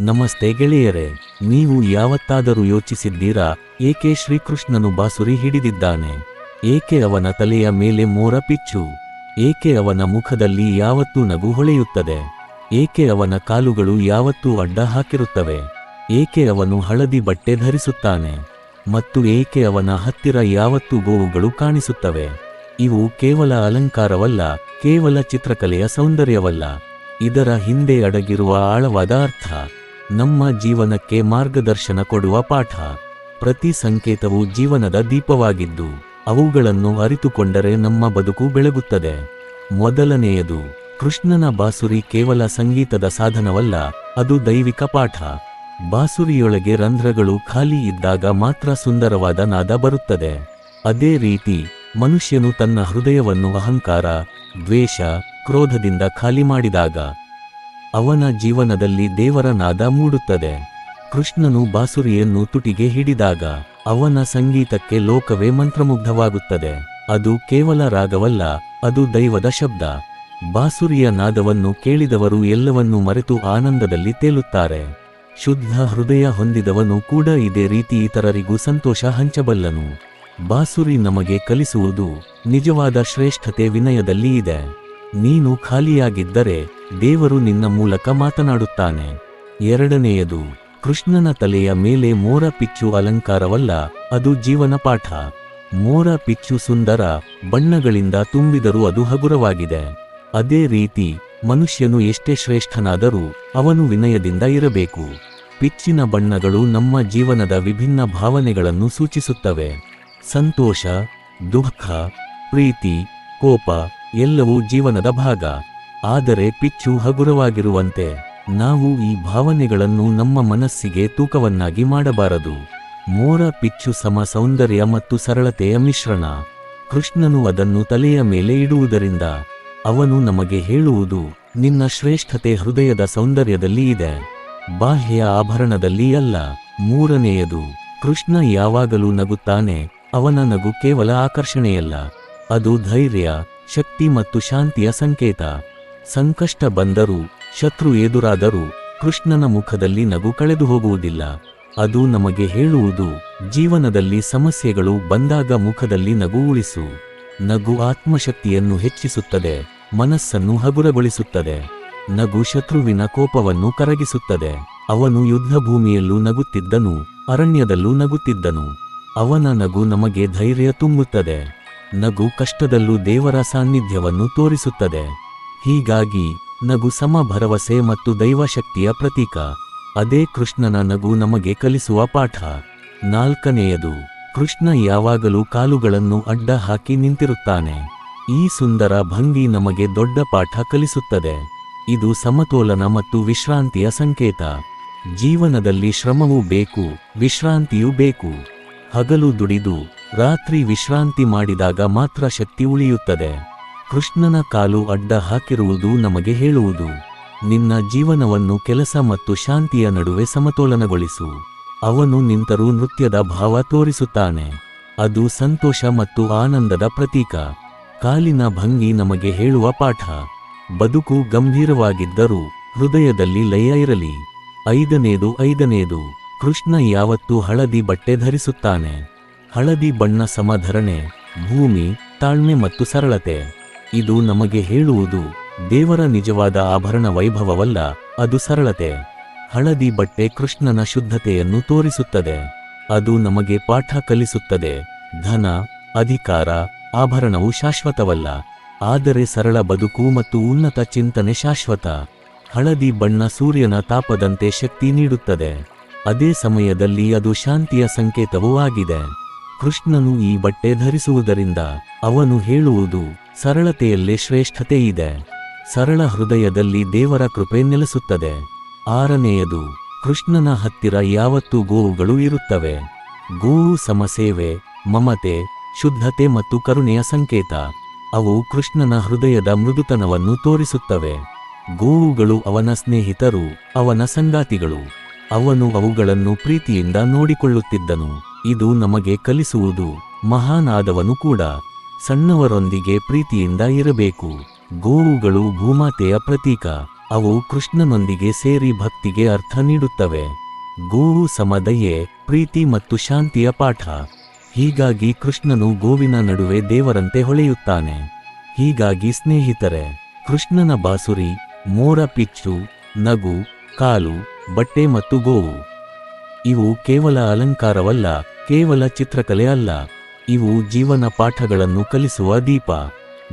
ನಮಸ್ತೆ ಗೆಳೆಯರೇ, ನೀವು ಯಾವತ್ತಾದರೂ ಯೋಚಿಸಿದ್ದೀರಾ? ಏಕೆ ಶ್ರೀಕೃಷ್ಣನು ಬಾಸುರಿ ಹಿಡಿದಿದ್ದಾನೆ? ಏಕೆ ಅವನ ತಲೆಯ ಮೇಲೆ ಮೋರ ಪಿಚ್ಚು? ಏಕೆ ಅವನ ಮುಖದಲ್ಲಿ ಯಾವತ್ತೂ ನಗು ಹೊಳೆಯುತ್ತದೆ? ಏಕೆ ಅವನ ಕಾಲುಗಳು ಯಾವತ್ತೂ ಅಡ್ಡ ಹಾಕಿರುತ್ತವೆ? ಏಕೆ ಅವನು ಹಳದಿ ಬಟ್ಟೆ ಧರಿಸುತ್ತಾನೆ? ಮತ್ತು ಏಕೆ ಅವನ ಹತ್ತಿರ ಯಾವತ್ತೂ ಗೋವುಗಳು ಕಾಣಿಸುತ್ತವೆ? ಇವು ಕೇವಲ ಅಲಂಕಾರವಲ್ಲ, ಕೇವಲ ಚಿತ್ರಕಲೆಯ ಸೌಂದರ್ಯವಲ್ಲ. ಇದರ ಹಿಂದೆ ಅಡಗಿರುವ ಆಳವಾದ ಅರ್ಥ. ನಮ್ಮ ಜೀವನಕ್ಕೆ ಮಾರ್ಗದರ್ಶನ ಕೊಡುವ ಪಾಠ. ಪ್ರತಿ ಸಂಕೇತವು ಜೀವನದ ದೀಪವಾಗಿದ್ದು, ಅವುಗಳನ್ನು ಅರಿತುಕೊಂಡರೆ ನಮ್ಮ ಬದುಕು ಬೆಳಗುತ್ತದೆ. ಮೊದಲನೆಯದು, ಕೃಷ್ಣನ ಬಾಸುರಿ ಕೇವಲ ಸಂಗೀತದ ಸಾಧನವಲ್ಲ, ಅದು ದೈವಿಕ ಪಾಠ. ಬಾಸುರಿಯೊಳಗೆ ರಂಧ್ರಗಳು ಖಾಲಿ ಇದ್ದಾಗ ಮಾತ್ರ ಸುಂದರವಾದ ನಾದ ಬರುತ್ತದೆ. ಅದೇ ರೀತಿ, ಮನುಷ್ಯನು ತನ್ನ ಹೃದಯವನ್ನು ಅಹಂಕಾರ, ದ್ವೇಷ, ಕ್ರೋಧದಿಂದ ಖಾಲಿ ಮಾಡಿದಾಗ ಅವನ ಜೀವನದಲ್ಲಿ ದೇವರ ನಾದ ಮೂಡುತ್ತದೆ. ಕೃಷ್ಣನು ಬಾಸುರಿಯನ್ನು ತುಟಿಗೆ ಹಿಡಿದಾಗ ಅವನ ಸಂಗೀತಕ್ಕೆ ಲೋಕವೇ ಮಂತ್ರಮುಗ್ಧವಾಗುತ್ತದೆ. ಅದು ಕೇವಲ ರಾಗವಲ್ಲ, ಅದು ದೈವದ ಶಬ್ದ. ಬಾಸುರಿಯ ನಾದವನ್ನು ಕೇಳಿದವರು ಎಲ್ಲವನ್ನೂ ಮರೆತು ಆನಂದದಲ್ಲಿ ತೇಲುತ್ತಾರೆ. ಶುದ್ಧ ಹೃದಯ ಹೊಂದಿದವನು ಕೂಡ ಇದೇ ರೀತಿ ಇತರರಿಗೂ ಸಂತೋಷ ಹಂಚಬಲ್ಲನು. ಬಾಸುರಿ ನಮಗೆ ಕಲಿಸುವುದು ನಿಜವಾದ ಶ್ರೇಷ್ಠತೆ ವಿನಯದಲ್ಲಿ ಇದೆ. ನೀನು ಖಾಲಿಯಾಗಿದ್ದರೆ ದೇವರು ನಿನ್ನ ಮೂಲಕ ಮಾತನಾಡುತ್ತಾನೆ. ಎರಡನೆಯದು, ಕೃಷ್ಣನ ತಲೆಯ ಮೇಲೆ ಮೋರ ಪಿಚ್ಚು ಅಲಂಕಾರವಲ್ಲ, ಅದು ಜೀವನ ಪಾಠ. ಮೋರ ಪಿಚ್ಚು ಸುಂದರ, ಬಣ್ಣಗಳಿಂದ ತುಂಬಿದರೂ ಅದು ಹಗುರವಾಗಿದೆ. ಅದೇ ರೀತಿ, ಮನುಷ್ಯನು ಎಷ್ಟೇ ಶ್ರೇಷ್ಠನಾದರೂ ಅವನು ವಿನಯದಿಂದ ಇರಬೇಕು. ಪಿಚ್ಚಿನ ಬಣ್ಣಗಳು ನಮ್ಮ ಜೀವನದ ವಿಭಿನ್ನ ಭಾವನೆಗಳನ್ನು ಸೂಚಿಸುತ್ತವೆ. ಸಂತೋಷ, ದುಃಖ, ಪ್ರೀತಿ, ಕೋಪ, ಎಲ್ಲವೂ ಜೀವನದ ಭಾಗ. ಆದರೆ ಪಿಚ್ಚು ಹಗುರವಾಗಿರುವಂತೆ ನಾವು ಈ ಭಾವನೆಗಳನ್ನು ನಮ್ಮ ಮನಸ್ಸಿಗೆ ತೂಕವನ್ನಾಗಿ ಮಾಡಬಾರದು. ಮೋರ, ಪಿಚ್ಚು ಸಮ ಸೌಂದರ್ಯ ಮತ್ತು ಸರಳತೆಯ ಮಿಶ್ರಣ. ಕೃಷ್ಣನು ಅದನ್ನು ತಲೆಯ ಮೇಲೆ ಇಡುವುದರಿಂದ ಅವನು ನಮಗೆ ಹೇಳುವುದು, ನಿನ್ನ ಶ್ರೇಷ್ಠತೆ ಹೃದಯದ ಸೌಂದರ್ಯದಲ್ಲಿ ಇದೆ. ಬಾಹ್ಯ ಆಭರಣದಲ್ಲಿ ಅಲ್ಲ, ಮೂರನೆಯದು, ಕೃಷ್ಣ ಯಾವಾಗಲೂ ನಗುತ್ತಾನೆ, ಅವನ ನಗು ಕೇವಲ ಆಕರ್ಷಣೆಯಲ್ಲ. ಅದು ಧೈರ್ಯ, ಶಕ್ತಿ ಮತ್ತು ಶಾಂತಿಯ ಸಂಕೇತ. ಸಂಕಷ್ಟ ಬಂದರೂ, ಶತ್ರು ಎದುರಾದರೂ ಕೃಷ್ಣನ ಮುಖದಲ್ಲಿ ನಗು ಕಳೆದು ಹೋಗುವುದಿಲ್ಲ. ಅದು ನಮಗೆ ಹೇಳುವುದು, ಜೀವನದಲ್ಲಿ ಸಮಸ್ಯೆಗಳು ಬಂದಾಗ ಮುಖದಲ್ಲಿ ನಗು ಉಳಿಸು. ನಗು ಆತ್ಮಶಕ್ತಿಯನ್ನು ಹೆಚ್ಚಿಸುತ್ತದೆ, ಮನಸ್ಸನ್ನು ಹಗುರಗೊಳಿಸುತ್ತದೆ. ನಗು ಶತ್ರುವಿನ ಕೋಪವನ್ನು ಕರಗಿಸುತ್ತದೆ. ಅವನು ಯುದ್ಧಭೂಮಿಯಲ್ಲೂ ನಗುತ್ತಿದ್ದನು, ಅರಣ್ಯದಲ್ಲೂ ನಗುತ್ತಿದ್ದನು. ಅವನ ನಗು ನಮಗೆ ಧೈರ್ಯ ತುಂಬುತ್ತದೆ. ನಗು ಕಷ್ಟದಲ್ಲೂ ದೇವರ ಸಾನ್ನಿಧ್ಯವನ್ನು ತೋರಿಸುತ್ತದೆ. ಹೀಗಾಗಿ, ನಗು ಸಮ ಭರವಸೆ ಮತ್ತು ದೈವಶಕ್ತಿಯ ಪ್ರತೀಕ. ಅದೇ ಕೃಷ್ಣನ ನಗು ನಮಗೆ ಕಲಿಸುವ ಪಾಠ. ನಾಲ್ಕನೆಯದು, ಕೃಷ್ಣ ಯಾವಾಗಲೂ ಕಾಲುಗಳನ್ನು ಅಡ್ಡ ಹಾಕಿ ನಿಂತಿರುತ್ತಾನೆ. ಈ ಸುಂದರ ಭಂಗಿ ನಮಗೆ ದೊಡ್ಡ ಪಾಠ ಕಲಿಸುತ್ತದೆ. ಇದು ಸಮತೋಲನ ಮತ್ತು ವಿಶ್ರಾಂತಿಯ ಸಂಕೇತ. ಜೀವನದಲ್ಲಿ ಶ್ರಮವೂ ಬೇಕು, ವಿಶ್ರಾಂತಿಯೂ ಬೇಕು. ಹಗಲು ದುಡಿದು, ರಾತ್ರಿ ವಿಶ್ರಾಂತಿ ಮಾಡಿದಾಗ ಮಾತ್ರ ಶಕ್ತಿ ಉಳಿಯುತ್ತದೆ. ಕೃಷ್ಣನ ಕಾಲು ಅಡ್ಡ ಹಾಕಿರುವುದು ನಮಗೆ ಹೇಳುವುದು. ನಿನ್ನ ಜೀವನವನ್ನು ಕೆಲಸ ಮತ್ತು ಶಾಂತಿಯ ನಡುವೆ ಸಮತೋಲನಗೊಳಿಸು. ಅವನು ನಿಂತರೂ ನೃತ್ಯದ ಭಾವ ತೋರಿಸುತ್ತಾನೆ. ಅದು ಸಂತೋಷ ಮತ್ತು ಆನಂದದ ಪ್ರತೀಕ. ಕಾಲಿನ ಭಂಗಿ ನಮಗೆ ಹೇಳುವ ಪಾಠ. ಬದುಕು ಗಂಭೀರವಾಗಿದ್ದರೂ ಹೃದಯದಲ್ಲಿ ಲಯ ಇರಲಿ. ಐದನೇದು ಐದನೇದು. ಕೃಷ್ಣ ಯಾವತ್ತೂ ಹಳದಿ ಬಟ್ಟೆ ಧರಿಸುತ್ತಾನೆ. ಹಳದಿ ಬಣ್ಣ ಸಮಧರಣೆ, ಭೂಮಿ, ತಾಳ್ಮೆ ಮತ್ತು ಸರಳತೆ. ಇದು ನಮಗೆ ಹೇಳುವುದು, ದೇವರ ನಿಜವಾದ ಆಭರಣ ವೈಭವವಲ್ಲ, ಅದು ಸರಳತೆ. ಹಳದಿ ಬಟ್ಟೆ ಕೃಷ್ಣನ ಶುದ್ಧತೆಯನ್ನು ತೋರಿಸುತ್ತದೆ. ಅದು ನಮಗೆ ಪಾಠ ಕಲಿಸುತ್ತದೆ. ಧನ, ಅಧಿಕಾರ, ಆಭರಣವು ಶಾಶ್ವತವಲ್ಲ. ಆದರೆ ಸರಳ ಬದುಕು ಮತ್ತು ಉನ್ನತ ಚಿಂತನೆ ಶಾಶ್ವತ. ಹಳದಿ ಬಣ್ಣ ಸೂರ್ಯನ ತಾಪದಂತೆ ಶಕ್ತಿ ನೀಡುತ್ತದೆ. ಅದೇ ಸಮಯದಲ್ಲಿ ಅದು ಶಾಂತಿಯ ಸಂಕೇತವೂ ಆಗಿದೆ. ಕೃಷ್ಣನು ಈ ಬಟ್ಟೆ ಧರಿಸುವುದರಿಂದ ಅವನು ಹೇಳುವುದು ಸರಳತೆಯಲ್ಲೇ ಶ್ರೇಷ್ಠತೆ ಇದೆ. ಸರಳ ಹೃದಯದಲ್ಲಿ ದೇವರ ಕೃಪೆ ನೆಲೆಸುತ್ತದೆ. ಆರನೆಯದು, ಕೃಷ್ಣನ ಹತ್ತಿರ ಯಾವತ್ತೂ ಗೋವುಗಳು ಇರುತ್ತವೆ. ಗೋವು ಸಮಸೇವೆ ಮಮತೆ, ಶುದ್ಧತೆ ಮತ್ತು ಕರುಣೆಯ ಸಂಕೇತ. ಅವು ಕೃಷ್ಣನ ಹೃದಯದ ಮೃದುತನವನ್ನು ತೋರಿಸುತ್ತವೆ. ಗೋವುಗಳು ಅವನ ಸ್ನೇಹಿತರು, ಅವನ ಸಂಗಾತಿಗಳು. ಅವನು ಅವುಗಳನ್ನು ಪ್ರೀತಿಯಿಂದ ನೋಡಿಕೊಳ್ಳುತ್ತಿದ್ದನು. ಇದು ನಮಗೆ ಕಲಿಸುವುದು ಮಹಾನಾದವನು ಕೂಡ. ಸಣ್ಣವರೊಂದಿಗೆ ಪ್ರೀತಿಯಿಂದ ಇರಬೇಕು. ಗೋವುಗಳು ಭೂಮಾತೆಯ ಪ್ರತೀಕ. ಅವು ಕೃಷ್ಣನೊಂದಿಗೆ ಸೇರಿ ಭಕ್ತಿಗೆ ಅರ್ಥ ನೀಡುತ್ತವೆ. ಗೋವು ಸಮದಯೆ, ಪ್ರೀತಿ ಮತ್ತು ಶಾಂತಿಯ ಪಾಠ. ಹೀಗಾಗಿ ಕೃಷ್ಣನು ಗೋವಿನ ನಡುವೆ ದೇವರಂತೆ ಹೊಳೆಯುತ್ತಾನೆ. ಹೀಗಾಗಿ ಸ್ನೇಹಿತರೆ, ಕೃಷ್ಣನ ಬಾಸುರಿ, ಮೋರ ಪಿಚ್ಚು, ನಗು, ಕಾಲು, ಬಟ್ಟೆ ಮತ್ತು ಗೋವು. ಇವು ಕೇವಲ ಅಲಂಕಾರವಲ್ಲ, ಕೇವಲ ಚಿತ್ರಕಲೆ ಅಲ್ಲ. ಇವು ಜೀವನ ಪಾಠಗಳನ್ನು ಕಲಿಸುವ ದೀಪ.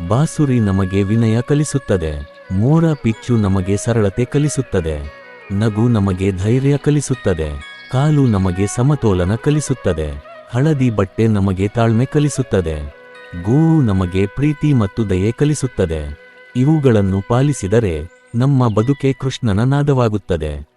ಬಾಸುರಿ ನಮಗೆ ವಿನಯ ಕಲಿಸುತ್ತದೆ. ಮೋರ ಪಿಚ್ಚು ನಮಗೆ ಸರಳತೆ ಕಲಿಸುತ್ತದೆ. ನಗು ನಮಗೆ ಧೈರ್ಯ ಕಲಿಸುತ್ತದೆ. ಕಾಲು ನಮಗೆ ಸಮತೋಲನ ಕಲಿಸುತ್ತದೆ. ಹಳದಿ ಬಟ್ಟೆ ನಮಗೆ ತಾಳ್ಮೆ ಕಲಿಸುತ್ತದೆ. ಗೋವು ನಮಗೆ ಪ್ರೀತಿ ಮತ್ತು ದಯೆ ಕಲಿಸುತ್ತದೆ. ಇವುಗಳನ್ನು ಪಾಲಿಸಿದರೆ ನಮ್ಮ ಬದುಕೆ ಕೃಷ್ಣನ ನಾದವಾಗುತ್ತದೆ.